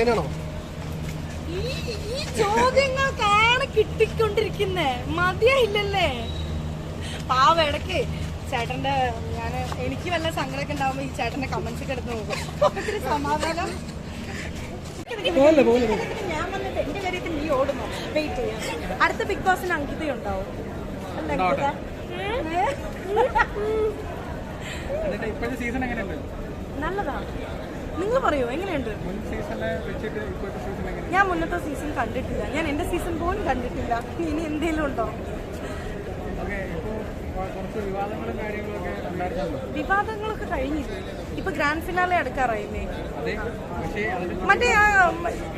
ഓൺലൈനാണോ ഈ ഈ ചോദ്യങ്ങൾക്കാണ് കിട്ടിക്കൊണ്ടിരിക്കുന്നേ. മതിയായില്ലല്ലേ? പാവ ഇടയ്ക്ക് ചേട്ടന്റെ ഞാൻ എനിക്ക് വല്ല സങ്കടമൊക്കെ ഉണ്ടാവുമ്പോ ഈ ചേട്ടന്റെ കമന്റ്സ് ഒക്കെ എടുത്ത് നോക്കും. സമാധാനം. ഞാൻ വന്നിട്ട് എന്റെ കാര്യത്തിൽ നീ ഓടുന്നു? വെയിറ്റ് ചെയ്യാം. അടുത്ത ബിഗ് ബോസിന് അങ്കിത ഉണ്ടാവും അല്ല, അങ്കിത? ഏ? എന്നിട്ട് ഇപ്പോഴത്തെ സീസൺ എങ്ങനെയുണ്ട്? നല്ലതാണ് നിങ്ങൾ പറയൂ എങ്ങനെയുണ്ട്? ഞാൻ മുന്നത്തെ സീസൺ കണ്ടിട്ടില്ല. ഞാൻ എന്റെ സീസൺ പോലും കണ്ടിട്ടില്ല. ഇനി എന്തെങ്കിലും ഉണ്ടോ? വിവാദങ്ങളൊക്കെ കഴിഞ്ഞില്ലേ? ഇപ്പൊ ഗ്രാൻഡ് ഫിനാലെ അടുക്കാറായില്ലേ മറ്റേ ആ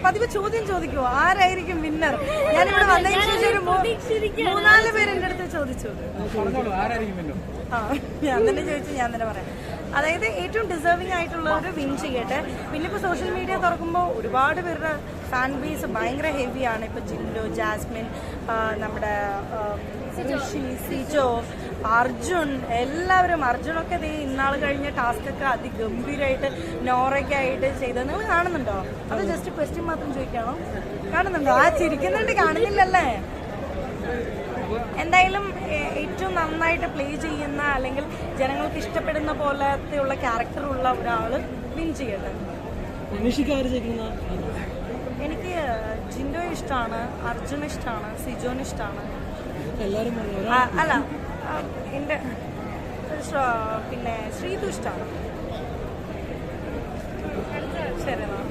പതിവ് ചോദ്യം ചോദിക്കുവോ? ആരായിരിക്കും വിന്നർ ഞാനിവിടെ വന്നതിന് ശേഷം ഒരു മൂ- മൂന്നാൽ പേര് എന്റെ അടുത്ത് ചോദിച്ചു. ആ ഞാൻ തന്നെ ചോദിച്ചു ഞാൻ തന്നെ പറയാം. അതായത് ഏറ്റവും ഡിസേർവിംഗ് ആയിട്ടുള്ളവർ വിൻ ചെയ്യട്ടെ. പിന്നെ ഇപ്പോൾ സോഷ്യൽ മീഡിയ തുറക്കുമ്പോൾ ഒരുപാട് പേരുടെ ഫാൻ ബേസ് ഭയങ്കര ഹെവിയാണ് ഇപ്പോൾ ജിൻഡോ ജാസ്മിൻ ആ, നമ്മുടെ ആ, ഋഷി സിജോ അർജുൻ എല്ലാവരും. അർജുനൊക്കെ ദേ ഇന്നാൾ കഴിഞ്ഞ ടാസ്ക് ഒക്കെ അതിഗംഭീരമായിട്ട് നോറയ്ക്കായിട്ട് ചെയ്തത്. നിങ്ങൾ കാണുന്നുണ്ടോ? അത് ജസ്റ്റ് ക്വസ്റ്റ്യൻ മാത്രം ചോദിക്കാണോ കാണുന്നുണ്ടോ? ആ ചിരിക്കുന്നുണ്ട്. കാണുന്നില്ലല്ലേ? എന്തായാലും ഏറ്റവും നന്നായിട്ട് പ്ലേ ചെയ്യുന്ന അല്ലെങ്കിൽ ജനങ്ങൾക്ക് ഇഷ്ടപ്പെടുന്ന പോലത്തെയുള്ള ക്യാരക്ടർ ഉള്ള ഒരാൾ വിൻ ചെയ്യട്ടെ. എനിക്ക് ജിൻഡോ ഇഷ്ടമാണ് അർജുൻ ഇഷ്ടമാണ് സിജോൻ ഇഷ്ടമാണ്. അല്ല എന്റെ പിന്നെ ശ്രീതു ഇഷ്ടമാണ്.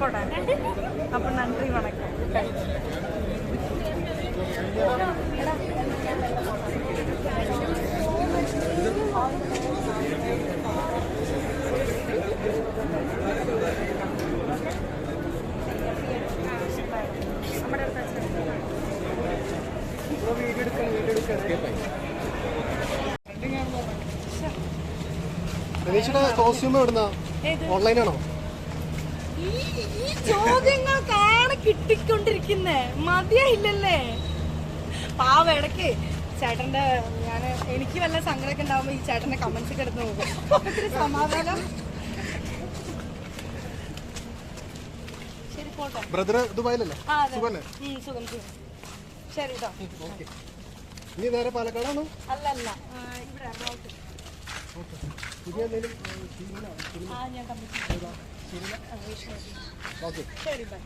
പോട്ടെ അപ്പം നന്ദി വണക്കം നമ്മുടെ അടുത്ത് വെച്ചിട്ടുണ്ട്. രതീഷിയുടെ കോസ്റ്റ്യൂം എവിടുന്ന? ഓൺലൈനാണോ ഈ ചോദ്യങ്ങൾക്കാണ് കിട്ടിക്കൊണ്ടിരിക്കുന്നേ. മതിയായില്ലല്ലേ? പാവ ഇടയ്ക്ക് ചേട്ടന്റെ ഞാൻ എനിക്ക് വല്ല സങ്കടമൊക്കെ ഉണ്ടാവുമ്പോ ഈ ചേട്ടന്റെ കമന്റ്സ് കിടന്നു പോകും സമാധാനം. ശരി പോട്ടെ. ബ്രദർ ദുബായിലല്ലേ ആ അതെ. സുഖല്ലേ? ഉം, സുഖം സുഖം. ശരി കേട്ടോ ഓക്കെ ഇനി നേരെ പാലക്കാടാണോ? അല്ലല്ല ആ, ഇവിടെ എറണാകുളത്ത് പുതിയ എന്തെങ്കിലും ഓക്കെ. ശരി ബൈ.